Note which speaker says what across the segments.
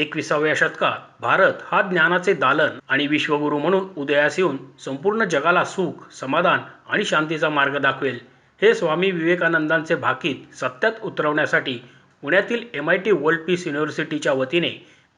Speaker 1: एकविसाव्या शतकात भारत हा ज्ञानाचे दालन आणि विश्वगुरू म्हणून उदयास येऊन संपूर्ण जगाला सुख समाधान आणि शांतीचा मार्ग दाखवेल. हे स्वामी विवेकानंदांचे भाकीत सत्यात उतरवण्यासाठी पुण्यातील M I T world peace युनिव्हर्सिटीच्या वतीने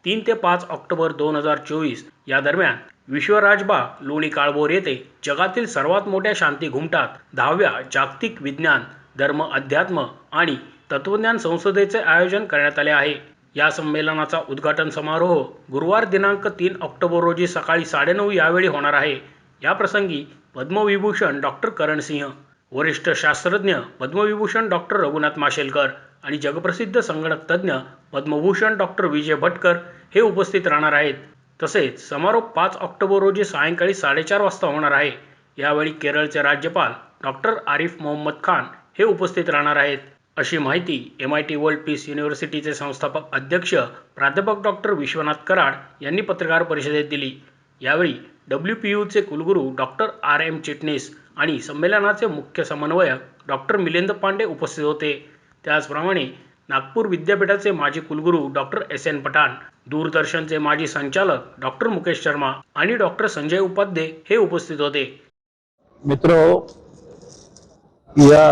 Speaker 1: तीन ते पाच ऑक्टोबर दोन हजार चोवीस या दरम्यान विश्वराजबा लोणी काळभोर येथे जगातील सर्वात मोठ्या शांती घुमटात दहाव्या जागतिक विज्ञान धर्म अध्यात्म आणि तत्वज्ञान संसदेचे आयोजन करण्यात आले आहे. या संमेलनाचा उद्घाटन समारोह गुरुवार दिनांक तीन ऑक्टोबर रोजी सकाळी साडेनऊ यावेळी होणार आहे. याप्रसंगी पद्मविभूषण डॉक्टर करण सिंह वरिष्ठ शास्त्रज्ञ पद्मविभूषण डॉक्टर रघुनाथ माशेलकर आणि जगप्रसिद्ध संगणक तज्ज्ञ पद्मभूषण डॉक्टर विजय भटकर हे उपस्थित राहणार आहेत. तसेच समारोप पाच ऑक्टोबर रोजी सायंकाळी साडेचार वाजता होणार आहे. यावेळी केरळचे राज्यपाल डॉक्टर आरिफ मोहम्मद खान हे उपस्थित राहणार आहेत. अशी माहिती M I T world peace युनिव्हर्सिटीचे संस्थापक अध्यक्ष प्राध्यापक डॉक्टर विश्वनाथ कराड यांनी पत्रकार परिषदेत दिली. यावेळी डब्ल्यू पी यूचे कुलगुरू डॉक्टर आर एम चिटणीस आणि संमेलनाचे मुख्य समन्वयक डॉक्टर मिलिंद पांडे उपस्थित होते. त्याचप्रमाणे नागपूर विद्यापीठाचे माजी कुलगुरू डॉक्टर एस एन पठाण दूरदर्शनचे माजी संचालक डॉक्टर मुकेश शर्मा आणि डॉक्टर संजय उपाध्ये हे उपस्थित होते.
Speaker 2: मित्र या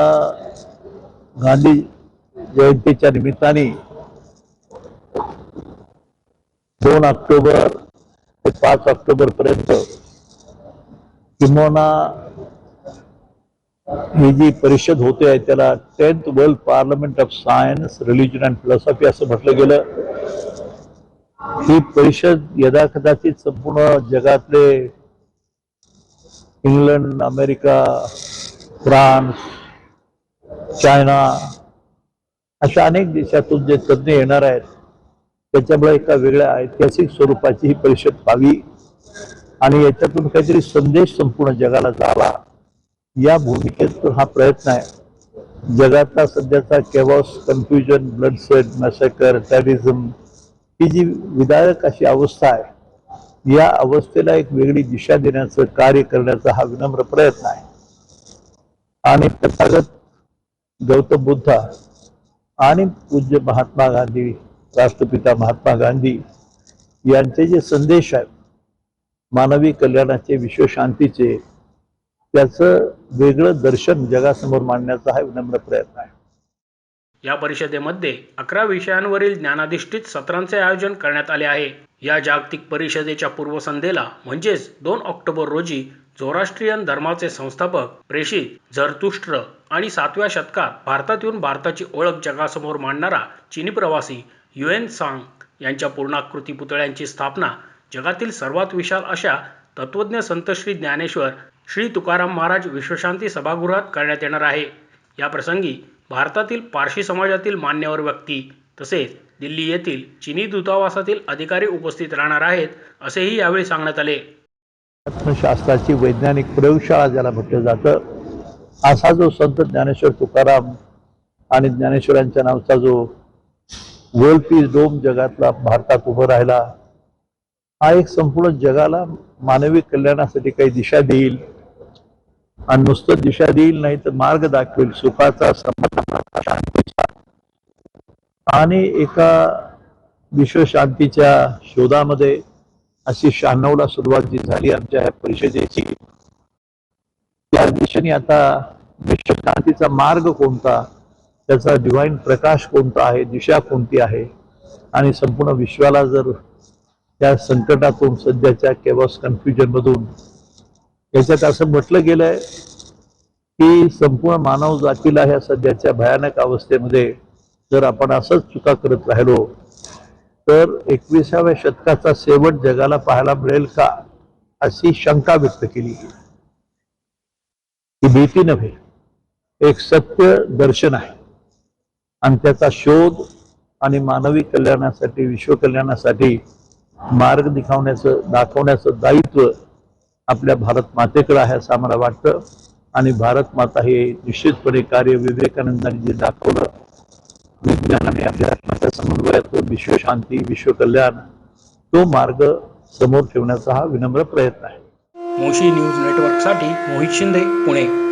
Speaker 2: गांधी जयंतीच्या निमित्ताने दोन ऑक्टोबर ते पाच ऑक्टोबर पर्यंत किंबहुना ही जी परिषद होते आहे त्याला tenth world parliament of science religion and philosophy असं म्हटलं गेलं. ही परिषद यदाकदाचित संपूर्ण जगातले इंग्लंड अमेरिका फ्रान्स चायना अशा अनेक देशातून जे तज्ज्ञ येणार आहेत त्याच्यामुळे एका वेगळ्या ऐतिहासिक स्वरूपाची ही परिषद व्हावी. आणि याच्यातून काहीतरी संदेश संपूर्ण जगाला जावा. या भूमिकेतून हा प्रयत्न आहे. जगाचा सध्याचा केवॉस कन्फ्युजन ब्लडसेड मॅसेकर टेरिझम ही जी विदायक अशी अवस्था आहे या अवस्थेला एक वेगळी दिशा देण्याचं कार्य करण्याचा हा विनम्र प्रयत्न आहे. आणि तथागत गौतम बुद्ध आणि पूज्य महात्मा गांधी राष्ट्रपिता महात्मा गांधी यांचे जे संदेश आहेत मानवी कल्याणाचे विश्वशांतीचे त्याचं वेगळं दर्शन जगासमोर मांडण्याचा हा विनम्र प्रयत्न आहे.
Speaker 1: या परिषदेमध्ये अकरा विषयांवरील ज्ञानाधिष्ठित सत्रांचे आयोजन करण्यात आले आहे. या जागतिक परिषदेच्या पूर्वसंध्येला म्हणजेच दोन ऑक्टोबर रोजी झोराष्ट्रियन धर्माचे संस्थापक प्रेषित झरतुष्ट्र आणि सातव्या शतकात भारतात येऊन भारताची ओळख जगासमोर मांडणारा चिनी प्रवासी युएन सांग यांच्या पूर्णाकृती पुतळ्यांची स्थापना जगातील सर्वात विशाल अशा तत्वज्ञ संत श्री ज्ञानेश्वर श्री तुकाराम महाराज विश्वशांती सभागृहात करण्यात येणार आहे. या प्रसंगी भारतातील पारशी समाजातील मान्यवर व्यक्ती तसेच दिल्ली येथील चिनी दूतावासातील अधिकारी उपस्थित राहणार आहेत असेही यावेळी सांगण्यात आले.
Speaker 2: आत्मशास्त्राची वैज्ञानिक प्रयोगशाळा ज्याला म्हटलं जातं असा जो संत ज्ञानेश्वर तुकाराम आणि ज्ञानेश्वरांच्या नावचा जो वर्ल्ड पीस डोम जगातला भारतात उभं राहिला हा एक संपूर्ण जगाला मानवी कल्याणासाठी काही दिशा देईल आणि नुसतं दिशा देईल नाही तर मार्ग दाखवेल सुखाचा समाधानाचा आणि एका विश्वशांतीच्या शोधामध्ये अशी शहाण्णवला सुरुवात जी झाली आमच्या परिषदेची. त्या दिशेने आता विश्वशांतीचा मार्ग कोणता त्याचा डिव्हाइन प्रकाश कोणता आहे दिशा कोणती आहे आणि संपूर्ण विश्वाला जर त्या संकटातून सध्याच्या केवस कन्फ्युजन मधून याच्यात असं म्हटलं गेलंय की संपूर्ण मानव जातीला ह्या सध्याच्या भयानक अवस्थेमध्ये जर आपण असंच चुका करत राहिलो तर एकविसाव्या शतकाचा शेवट जगाला पाहायला मिळेल का अशी शंका व्यक्त केली ही भीती नव्हे एक सत्य दर्शन आहे. आणि त्याचा शोध आणि मानवी कल्याणासाठी विश्व कल्याणासाठी मार्ग दिखावण्याचं दाखवण्याचं दायित्व आपल्या भारत मातेकडे आहे असं आम्हाला वाटतं. आणि भारत माता हे निश्चितपणे कार्य विवेकानंदांनी जे दाखवलं विज्ञान आणि अध्यात्माच्या समन्वयातून विश्वशांती विश्वकल्याण तो मार्ग समोर ठेवण्याचा हा विनम्र प्रयत्न आहे.
Speaker 1: मोशी न्यूज नेटवर्कसाठी मोहित शिंदे पुणे.